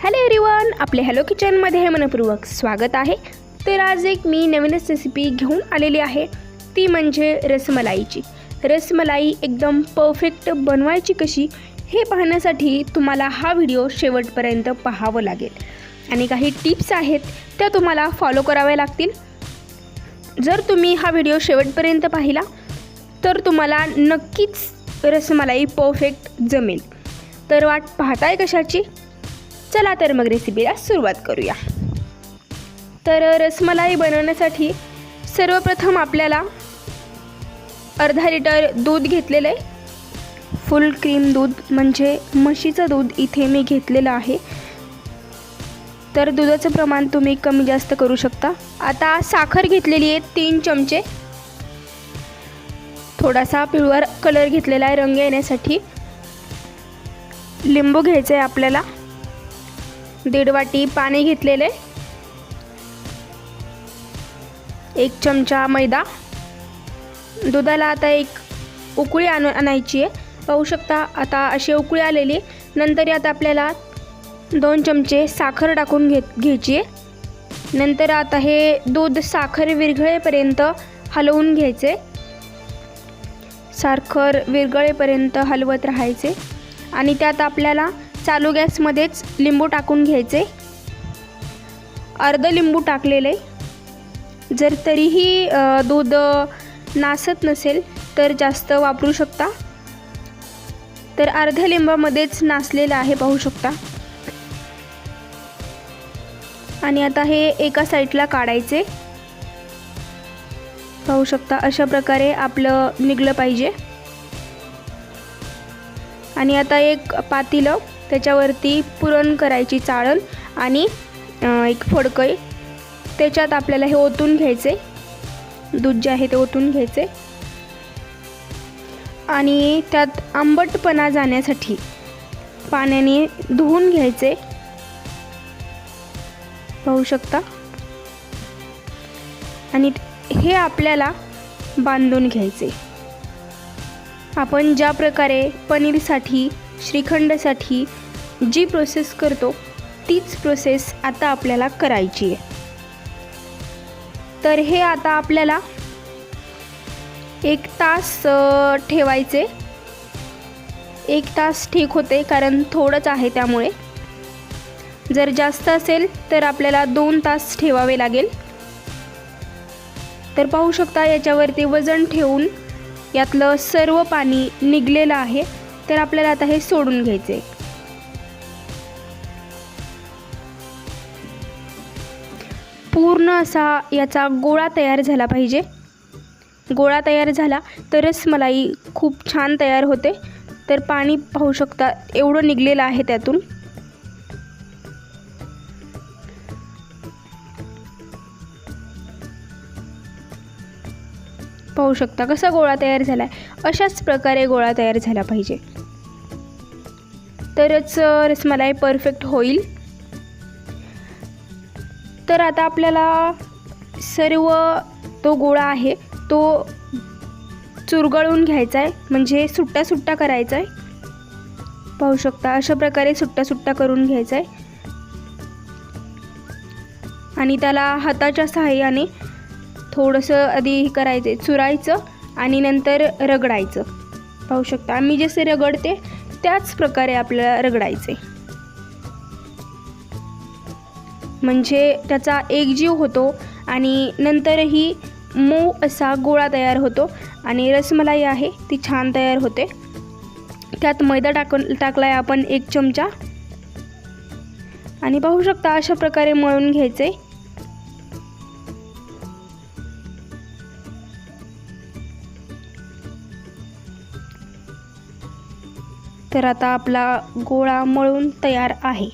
Hello everyone आपले hello किचनमध्ये मनपूर्वक स्वागत आहे. तर आज एक मी नवीनच रेसिपी घेऊन आलेली आहे. ती म्हणजे रसमलाईची. रसमलाई एकदम परफेक्ट बनवायची कशी हे पाहण्यासाठी तुम्हाला हा व्हिडिओ शेवटपर्यंत पाहावं लागेल. आणि काही टिप्स आहेत त्या तुम्हाला फॉलो कराव्या लागतील. जर तुम्ही हा व्हिडिओ शेवटपर्यंत पाहिला तर तुम्हाला नक्कीच रसमलाई परफेक्ट जमेल. तर वाट पाहताय कशाची? चला तर मग रेसिपीला सुरुवात करूया. तर रसमलाई बनवण्यासाठी सर्वप्रथम आपल्याला अर्धा लिटर दूध घेतलेलं आहे. फुल क्रीम दूध म्हणजे म्हशीचं दूध इथे मी घेतलेलं आहे. तर दुधाचं प्रमाण तुम्ही कमी जास्त करू शकता. आता साखर घेतलेली आहे तीन चमचे. थोडासा पिवळा कलर घेतलेला आहे रंग येण्यासाठी. लिंबू घ्यायचं आहे आपल्याला. दीड वाटी पाणी घेतलेले. एक चमचा मैदा. दुधाला आता एक उकळी आण आणायची आहे. पाहू शकता आता अशी उकळी आलेली. नंतर यात आपल्याला दोन चमचे साखर टाकून घेत घ्यायची आहे. नंतर आता हे दूध साखर विरघळेपर्यंत हलवून घ्यायचे. साखर विरघळेपर्यंत हलवत राहायचे. आणि त्यात आपल्याला चालू गॅसमध्येच लिंबू टाकून घ्यायचे. अर्ध लिंबू टाकलेले. जर तरीही दूध नासत नसेल तर जास्त वापरू शकता. तर अर्ध्या लिंबामध्येच नासलेलं आहे पाहू शकता. आणि आता हे एका साईडला काढायचे. पाहू शकता अशा प्रकारे आपलं निघलं पाहिजे. आणि आता एक पातीलं त्याच्यावरती पुरण करायची चाळण आणि एक फडकई त्याच्यात आपल्याला हे ओतून घ्यायचे. दूध जे आहे ते ओतून घ्यायचे. आणि त्यात आंबटपणा जाण्यासाठी पाण्याने धुवून घ्यायचे. पाहू शकता? आणि हे आपल्याला बांधून घ्यायचे. आपण ज्या प्रकारे पनीरसाठी श्रीखंडसाठी जी प्रोसेस करतो तीच प्रोसेस आता आपल्याला करायची आहे. तर हे आता आपल्याला एक तास ठेवायचे. एक तास ठीक होते कारण थोडंच आहे त्यामुळे. जर जास्त असेल तर आपल्याला दोन तास ठेवावे लागेल. तर पाहू शकता याच्यावरती वजन ठेवून यातलं सर्व पाणी निघलेलं आहे. तर आपल्याला आता हे सोडून घ्यायचे. पूर्ण असा याचा गोळा तयार झाला पाहिजे. गोळा तयार झाला तरच मलाई खूप छान तयार होते. तर पाणी पाहू शकता एवढं निघलेलं आहे त्यातून. पाहू शकता कसा गोळा तयार झाला आहे अशाच प्रकारे गोळा तयार झाला पाहिजे. तरच रसमलाई परफेक्ट होईल. तर आता आपल्याला सर्व तो गोळा आहे तो चुरगळून घ्यायचा आहे म्हणजे सुट्टा सुट्टा करायचा आहे पाहू शकता अशा प्रकारे सुट्टा सुट्टा करून घ्यायचा आहे आणि त्याला हाताच्या सहाय्याने थोडंसं आधी हे करायचं आहे चुरायचं आणि नंतर रगडायचं. पाहू शकता मी जसे रगडते त्याच प्रकारे आपल्याला रगडायचे. म्हणजे त्याचा एकजीव होतो आणि नंतरही मऊ असा गोळा तयार होतो आणि रसमलाई आहे ती छान तयार होते. त्यात मैदा टाकून टाकला आहे आपण एक चमचा. आणि पाहू शकता अशा प्रकारे मळून घ्यायचे. तर आता आपला गोळा मळून तयार आहे.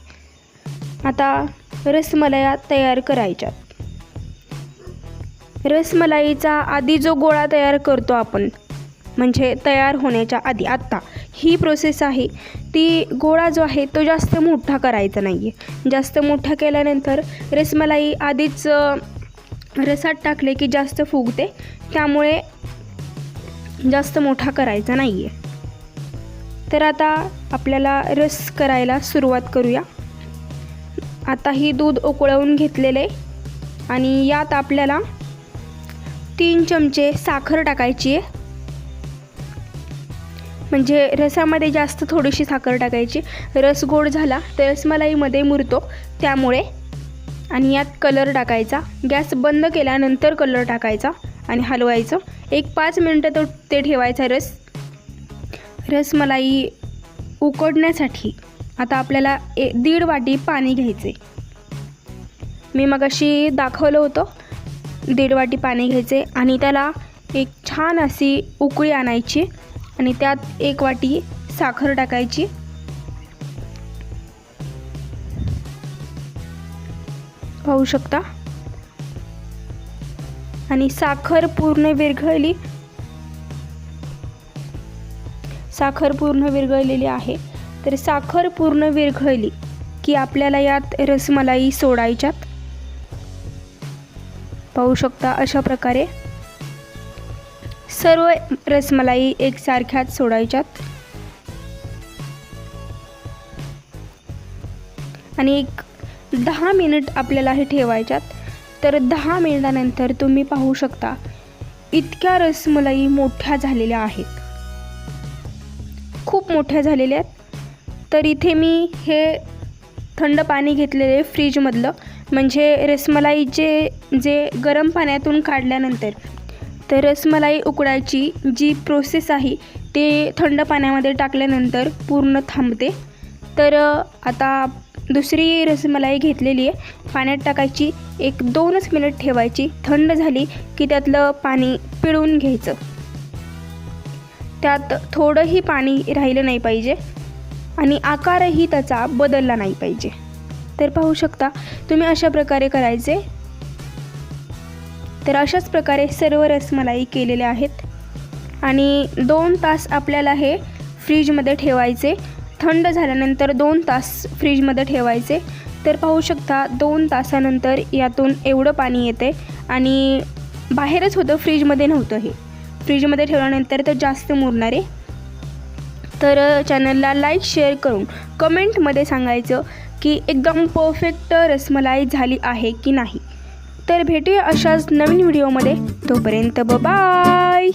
आता रसमलाया तयार करायच्या रसमलाईचा आधी जो गोळा तयार करतो आपण म्हणजे तयार होण्याच्या आधी आत्ता ही प्रोसेस आहे. ती गोळा जो आहे तो जास्त मोठा करायचा नाही आहे जास्त मोठा केल्यानंतर रसमलाई आधीच रसात टाकले की जास्त फुगते. त्यामुळे जास्त मोठा करायचा नाही आहे तर आता आपल्याला रस करायला सुरुवात करूया. आता ही दूध उकळवून घेतलेलं आहे आणि यात आपल्याला तीन चमचे साखर टाकायची आहे. म्हणजे रसामध्ये जास्त थोडीशी साखर टाकायची. रस गोड झाला तर रसमलाईमध्ये मुरतो. त्यामुळे आणि यात कलर टाकायचा. गॅस बंद केल्यानंतर कलर टाकायचा आणि हलवायचं. एक पाच मिनटं तो ते ठेवायचा रस. रसमलाई उकडण्यासाठी आता आपल्याला ए दीड वाटी पाणी घ्यायचे. मी मग अशी दाखवलं होतं दीड वाटी पाणी घ्यायचे आणि त्याला एक छान अशी उकळी आणायची आणि त्यात एक वाटी साखर टाकायची. पाहू शकता? आणि साखर पूर्ण विरघळली साखर पूर्ण विरघळलेली आहे. तर साखर पूर्ण विरघळली की आपल्याला यात रसमलाई सोडायच्यात? पाहू शकता अशा प्रकारे. सर्व रसमलाई एकसारख्याच सोडायच्यात. आणि एक दहा मिनिट आपल्याला हे ठेवायच्यात. तर दहा मिनिटानंतर तुम्ही पाहू शकता इतक्या रसमलाई मोठ्या झालेल्या आहेत. खूप मोठ्या झालेल्या आहेत. तर इथे मी हे थंड पाणी घेतलेले फ्रीजमधलं. म्हणजे रसमलाईचे जे गरम पाण्यातून काढल्यानंतर तर रसमलाई उकडायची जी प्रोसेस आहे ते थंड पाण्यामध्ये टाकल्यानंतर पूर्ण थांबते. तर आता दुसरी रसमलाई घेतलेली आहे. पाण्यात टाकायची एक दोनच मिनिट ठेवायची. थंड झाली की त्यातलं पाणी पिळून घ्यायचं. त्यात थोडंही पाणी राहिलं नाही पाहिजे आणि आकारही त्याचा बदलला नाही पाहिजे. तर पाहू शकता तुम्ही अशा प्रकारे करायचे. तर अशाच प्रकारे सर्व रसमलाई केलेल्या आहेत. आणि दोन तास आपल्याला हे फ्रीजमध्ये ठेवायचे. थंड झाल्यानंतर दोन तास फ्रीजमध्ये ठेवायचे. तर पाहू शकता दोन तासानंतर यातून एवढं पाणी येते आणि बाहेरच होतं फ्रीजमध्ये नव्हतं हे. फ्रीजमध्ये ठेवल्यानंतर तर जास्त मुरणार. आहे तर चॅनलला लाईक शेअर करून कमेंटमध्ये सांगायचं की एकदम परफेक्ट रसमलाई झाली आहे की नाही. तर भेटूया अशाच नवीन व्हिडिओमध्ये तोपर्यंत बाय